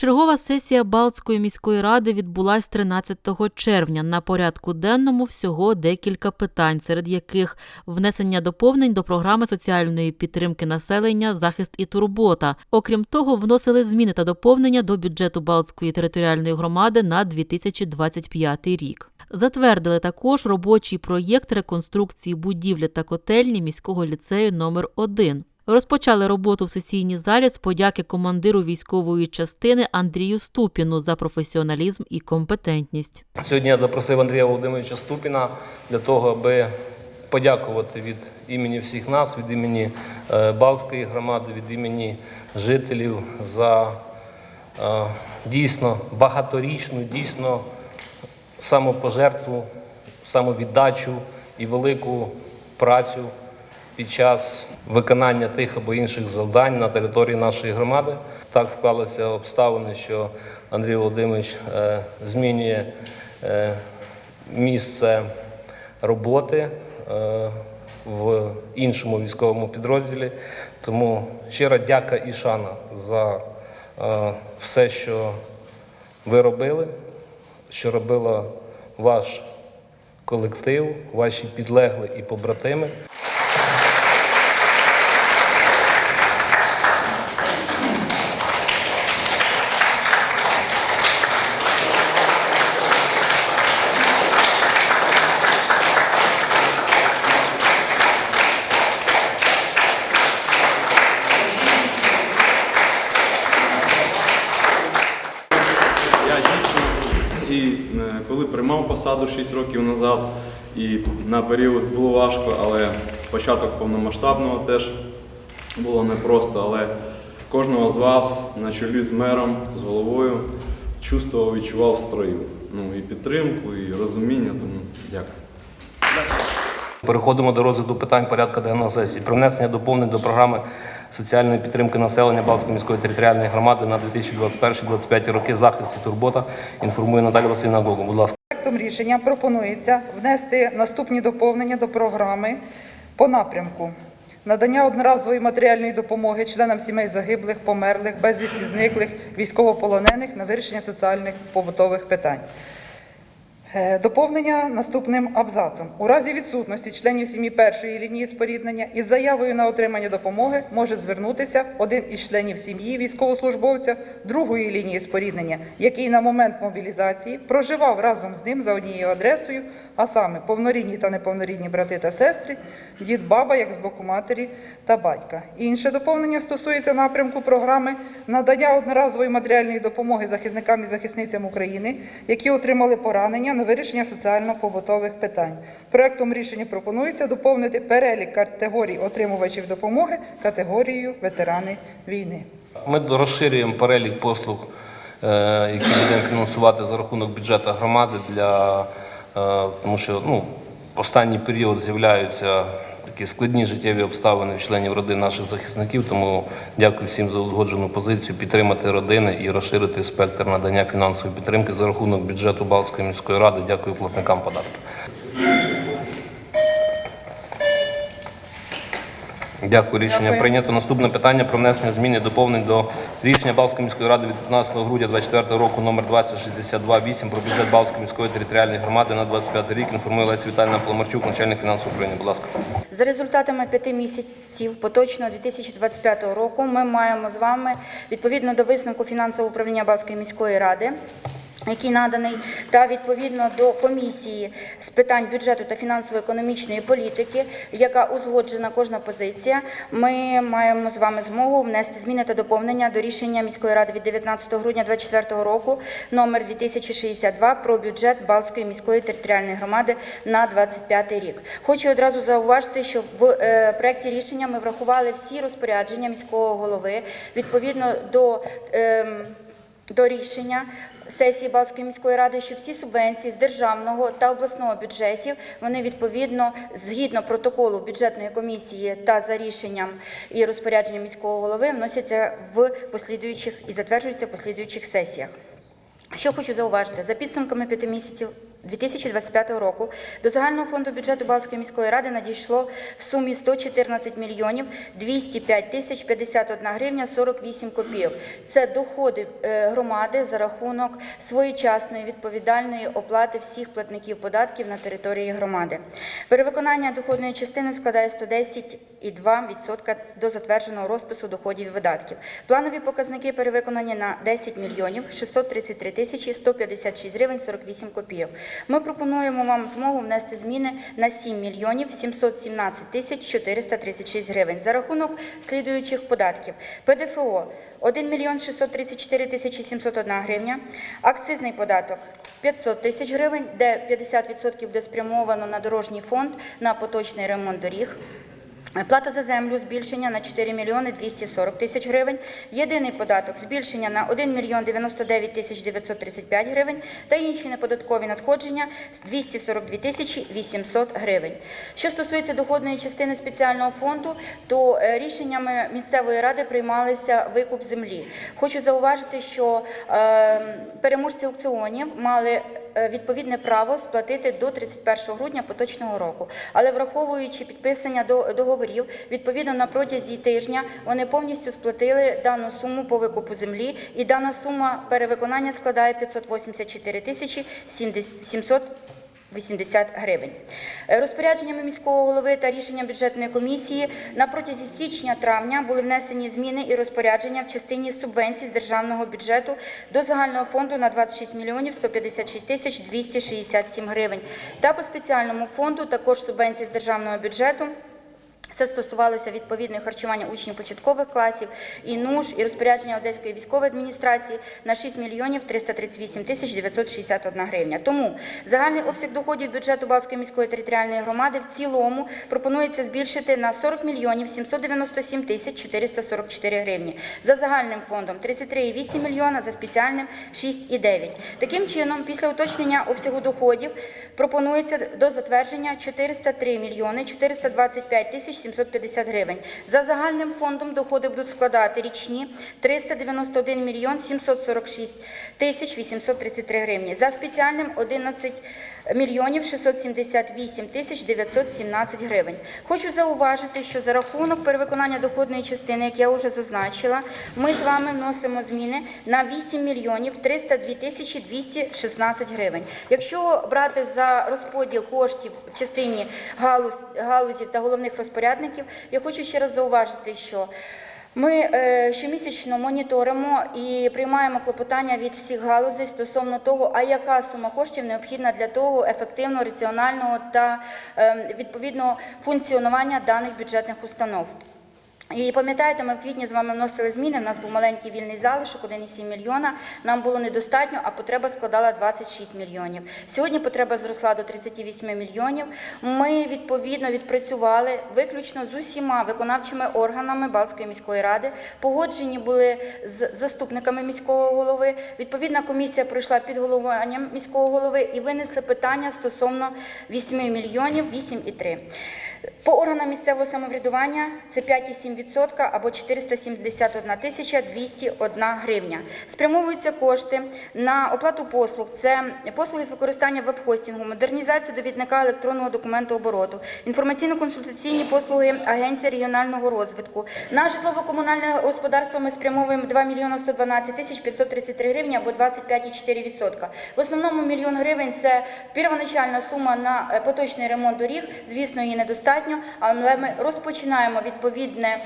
Чергова сесія Балтської міської ради відбулась 13 червня. На порядку денному всього декілька питань, серед яких внесення доповнень до програми соціальної підтримки населення, захист і турбота. Окрім того, вносили зміни та доповнення до бюджету Балтської територіальної громади на 2025 рік. Затвердили також робочий проєкт реконструкції будівлі та котельні міського ліцею номер 1 Розпочали роботу в сесійній залі з подяки командиру військової частини Андрію Ступіну за професіоналізм і компетентність. Сьогодні я запросив Андрія Володимировича Ступіна для того, аби подякувати від імені всіх нас, від імені е, Балтської громади, від імені жителів за е, дійсно багаторічну, дійсно самопожертву, самовіддачу і велику працю під час виконання тих або інших завдань на території нашої громади. Так склалися обставини, що Андрій Володимирович е, змінює е, місце роботи е, в іншому військовому підрозділі. Тому щира дяка і шана за все, що ви робили, що робила ваш колектив, ваші підлегли і побратими. І е, коли приймав посаду 6 років назад, і на період було важко, але початок повномасштабного теж було непросто. Але кожного з вас на чолі з мером, з головою чувствував, відчував строю. Ну і підтримку, і розуміння. Тому дякую. Переходимо до розгляду питань порядку денного сесії. Про внесення доповнень до програми соціальної підтримки населення Балтської міської територіальної громади на 2021-2025 роки захист і турбота. Інформує Наталя Васильівна Гогу. Будь ласка. Проектом рішення пропонується внести наступні доповнення до програми по напрямку надання одноразової матеріальної допомоги членам сімей загиблих, померлих, безвісті зниклих, військовополонених на вирішення соціальних побутових питань. Е, Доповнення наступним абзацом. У разі відсутності членів сім'ї першої лінії споріднення із заявою на отримання допомоги може звернутися один із членів сім'ї військовослужбовця другої лінії споріднення, який на момент мобілізації проживав разом з ним за однією адресою, а саме повнорідні та неповнорідні брати та сестри, дід, баба, як з боку матері та батька. Інше доповнення стосується напрямку програми надання одноразової матеріальної допомоги захисникам і захисницям України, які отримали поранення на вирішення соціально-побутових питань. Проектом рішення пропонується доповнити перелік категорій отримувачів допомоги категорією ветерани війни. Ми розширюємо перелік послуг, е, які будемо фінансувати за рахунок бюджету громади для е, тому, що ну, останній період з'являються такі складні життєві обставини в членів родин наших захисників. Тому дякую всім за узгоджену позицію підтримати родини і розширити спектр надання фінансової підтримки за рахунок бюджету Балтської міської ради. Дякую платникам податків. Дякую, рішення Дякую. прийнято. Наступне питання про внесення змін і доповнень до рішення Балтської міської ради від 15 грудня 2024 року номер 2062-8 про бюджет Балтської міської територіальної громади на 25 рік. Інформує Леся Віталіївна Паламарчук, начальник фінансів України. Будь ласка. За результатами п'яти місяців поточного 2025 року ми маємо з вами відповідно до висновку фінансового управління Балтської міської ради. Який наданий, та відповідно до комісії з питань бюджету та фінансово-економічної політики, яка узгоджена кожна позиція, ми маємо з вами змогу внести зміни та доповнення до рішення міської ради від 19 грудня 2024 року номер 2062 про бюджет Балтської міської територіальної громади на 25 рік. Хочу одразу зауважити, що в е, проекті рішення ми врахували всі розпорядження міського голови відповідно до. До рішення сесії Балтської міської ради, що всі субвенції з державного та обласного бюджетів вони відповідно згідно протоколу бюджетної комісії та за рішенням і розпорядженням міського голови вносяться в послідуючих і затверджуються в послідуючих сесіях. Що хочу зауважити, за підсумками п'яти місяців 2025 року до загального фонду бюджету Балтської міської ради надійшло в сумі 114 мільйонів 205 тисяч 51 гривня 48 копійок. Це доходи е, громади за рахунок своєчасної відповідальної оплати всіх платників податків на території громади. Перевиконання доходної частини складає 110,2% до затвердженого розпису доходів і видатків. Планові показники перевиконані на 10 мільйонів 633 тисячі 156 гривень 48 копійок. Ми пропонуємо вам змогу внести зміни на 7 мільйонів 717 тисяч 436 гривень за рахунок слідуючих податків. ПДФО 1 мільйон 634 тисячі 701 гривня, акцизний податок 500 тисяч гривень, де 50% буде спрямовано на дорожній фонд на поточний ремонт доріг. Плата за землю збільшення на 4 мільйони 240 тисяч гривень. Єдиний податок збільшення на 1 мільйон 99 тисяч 935 гривень та інші неподаткові надходження 242 тисячі 800 гривень. Що стосується доходної частини спеціального фонду, то е, рішеннями місцевої ради приймалися викуп землі. Хочу зауважити, що е, переможці аукціонів мали відповідне право сплатити до 31 грудня поточного року. Але враховуючи підписання до- договорів, відповідно на протязі тижня вони повністю сплатили дану суму по викупу землі, і дана сума перевиконання складає 584 тисячі 700 80 гривень. Е, Розпорядженнями міського голови та рішенням бюджетної комісії на протязі січня-травня були внесені зміни і розпорядження в частині субвенцій з державного бюджету до загального фонду на 26 мільйонів 156 тисяч 267 гривень. Та по спеціальному фонду також субвенції з державного бюджету це стосувалося відповідного харчування учнів початкових класів і НУШ, і розпорядження Одеської військової адміністрації на 6 мільйонів 338 тисяч 961 гривня. Тому загальний обсяг доходів бюджету Балтської міської територіальної громади в цілому пропонується збільшити на 40 мільйонів 797 тисяч 444 гривні. За загальним фондом 33,8 мільйона, за спеціальним 6,9. Таким чином, після уточнення обсягу доходів пропонується до затвердження 403 мільйони 425 тисяч 750 гривень. За загальним фондом доходи будуть складати річні 391 мільйон 746 тисяч 833 гривні. За спеціальним 11 мільйонів 678 тисяч 917 гривень. Хочу зауважити, що за рахунок перевиконання доходної частини, як я вже зазначила, ми з вами вносимо зміни на 8 мільйонів 302 тисячі 216 гривень. Якщо брати за розподіл коштів в частині галуз, галузів та головних розпорядників, я хочу ще раз зауважити, що ми е, щомісячно моніторимо і приймаємо клопотання від всіх галузей стосовно того, а яка сума коштів необхідна для того ефективного, раціонального та е, відповідного функціонування даних бюджетних установ. І пам'ятаєте, ми в квітні з вами вносили зміни. У нас був маленький вільний залишок 1,7 мільйона. Нам було недостатньо, а потреба складала 26 мільйонів. Сьогодні потреба зросла до 38 мільйонів. Ми відповідно відпрацювали виключно з усіма виконавчими органами Балтської міської ради. Погоджені були з заступниками міського голови. Відповідна комісія пройшла під головуванням міського голови і винесли питання стосовно 8 мільйонів 8,3. По органам місцевого самоврядування це 5,7% або 471 тисяча 201 гривня. Спрямовуються кошти на оплату послуг. Це послуги з використання веб-хостингу, модернізація довідника електронного документообороту, інформаційно-консультаційні послуги Агенції регіонального розвитку. На житлово-комунальне господарство ми спрямовуємо 2 мільйона 112 тисяч 533 гривні або 25,4%. В основному мільйон гривень – це первоначальна сума на поточний ремонт доріг. Звісно, її недостатньо, але ми розпочинаємо відповідне.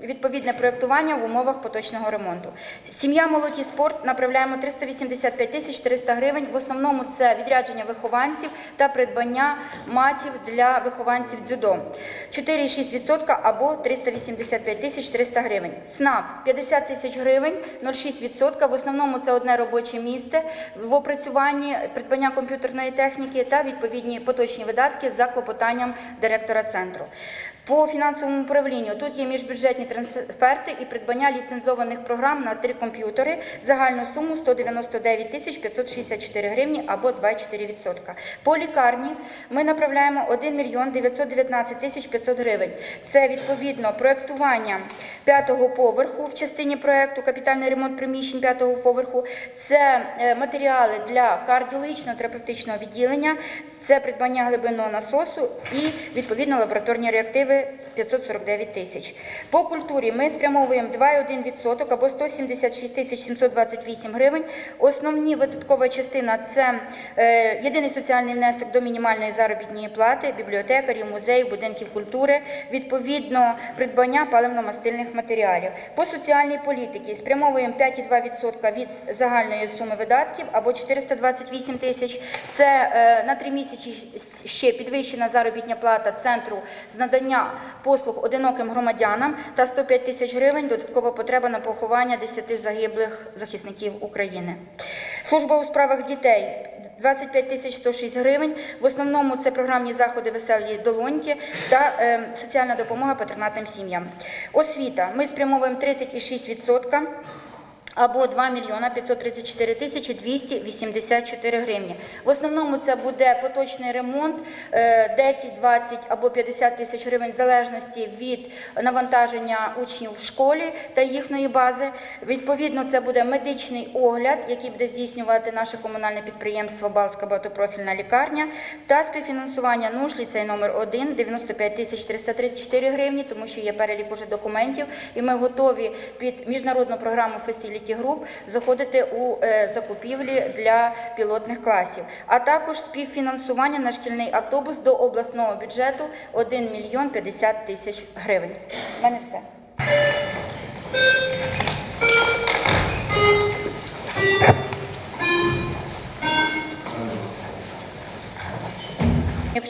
Відповідне проєктування в умовах поточного ремонту. Сім'я молодь і спорт направляємо 385 тисяч 300 гривень. В основному це відрядження вихованців та придбання матів для вихованців дзюдо. 4,6% або 385 тисяч 300 гривень. СНАП 50 тисяч гривень, 0,6%. В основному це одне робоче місце в опрацюванні придбання комп'ютерної техніки та відповідні поточні видатки за клопотанням директора центру. По фінансовому управлінню тут є міжбюджетні трансферти і придбання ліцензованих програм на три комп'ютери. Загальну суму 199 тисяч 564 гривні або 2,4%. По лікарні ми направляємо 1 мільйон 919 тисяч 500 гривень. Це відповідно проектування п'ятого поверху в частині проекту капітальний ремонт приміщень п'ятого поверху. Це е, матеріали для кардіологічного терапевтичного відділення, це придбання глибинного насосу і відповідно лабораторні реактиви 549 тисяч. По культурі ми спрямовуємо 2,1% або 176 тисяч 728 гривень. Основні видаткова частина це е, єдиний соціальний внесок до мінімальної заробітної плати, бібліотекарів, музеїв, будинків культури, відповідно придбання паливно-мастильних матеріалів. По соціальній політиці спрямовуємо 5,2% від загальної суми видатків або 428 тисяч. Це е, на три місяці ще підвищена заробітня плата центру з надання послуг одиноким громадянам та 105 тисяч гривень додаткова потреба на поховання 10 загиблих захисників України. Служба у справах дітей 25 тисяч 106 гривень. В основному це програмні заходи веселі долоньки та е, соціальна допомога патронатним сім'ям. Освіта. Ми спрямовуємо 30,6% або 2 мільйона 534 тисячі 284 гривні. В основному це буде поточний ремонт е, 10, 20 або 50 тисяч гривень в залежності від навантаження учнів в школі та їхньої бази. Відповідно, це буде медичний огляд, який буде здійснювати наше комунальне підприємство Балтська багатопрофільна лікарня та співфінансування НУШ ліцей номер 1 95 тисяч 334 гривні, тому що є перелік уже документів, і ми готові під міжнародну програму Facility Group заходити у е, закупівлі для пілотних класів, а також співфінансування на шкільний автобус до обласного бюджету 1 мільйон 50 тисяч гривень. У мене все.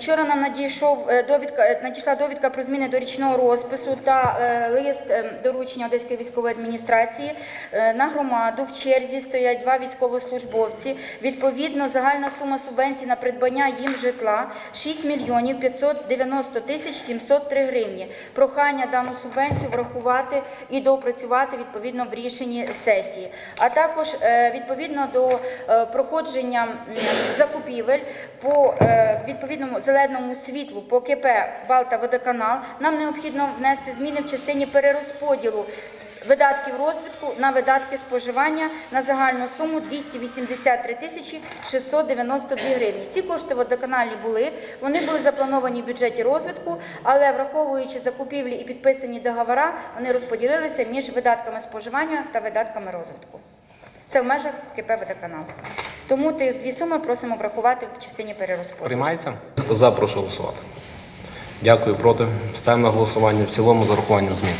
Вчора нам надійшов е, довідка, е, надійшла довідка про зміни до річного розпису та е, лист е, доручення Одеської військової адміністрації. На громаду в черзі стоять два військовослужбовці. Відповідно, загальна сума субвенцій на придбання їм житла 6 мільйонів 590 тисяч 703 гривні. Прохання дану субвенцію врахувати і доопрацювати відповідно в рішенні сесії. А також відповідно до проходження закупівель по відповідному зеленому світлу по КП Балта Водоканал нам необхідно внести зміни в частині перерозподілу видатків розвитку на видатки споживання на загальну суму 283 тисячі 692 гривні. Ці кошти водоканалі були, вони були заплановані в бюджеті розвитку, але враховуючи закупівлі і підписані договори, вони розподілилися між видатками споживання та видатками розвитку. Це в межах КП «Водоканал». Тому ти дві суми просимо врахувати в частині перерозподілу. Приймається? Хто за, прошу голосувати. Дякую, проти. Ставимо на голосування в цілому з урахуванням змін.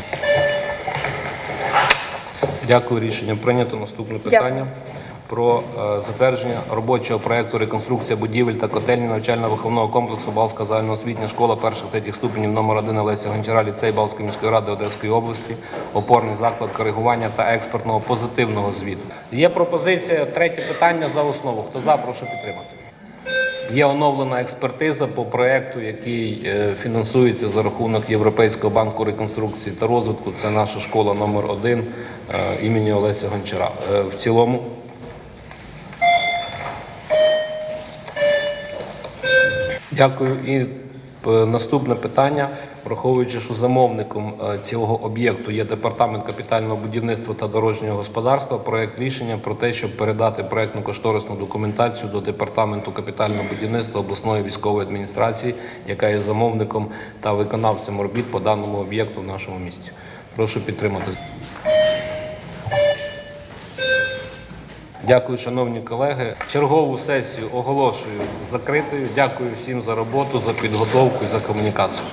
Дякую, рішення прийнято. Наступне питання про е, затвердження робочого проекту реконструкція будівель та котельні навчально-виховного комплексу Балська загальноосвітня школа перших третіх ступенів номер 1 Олеся Гончара, ліцей Балської міської ради Одеської області, опорний заклад коригування та експертного позитивного звіту. Є пропозиція третє питання за основу. Хто за, прошу підтримати. Є оновлена експертиза по проекту, який е, фінансується за рахунок Європейського банку реконструкції та розвитку. Це наша школа номер 1 імені Олеся Гончара. Е, В цілому Дякую. І е, наступне питання, враховуючи, що замовником е, цього об'єкту є департамент капітального будівництва та дорожнього господарства. Проект рішення про те, щоб передати проектну кошторисну документацію до департаменту капітального будівництва обласної військової адміністрації, яка є замовником та виконавцем робіт по даному об'єкту в нашому місті. Прошу підтримати. Дякую, шановні колеги. Чергову сесію оголошую закритою. Дякую всім за роботу, за підготовку і за комунікацію.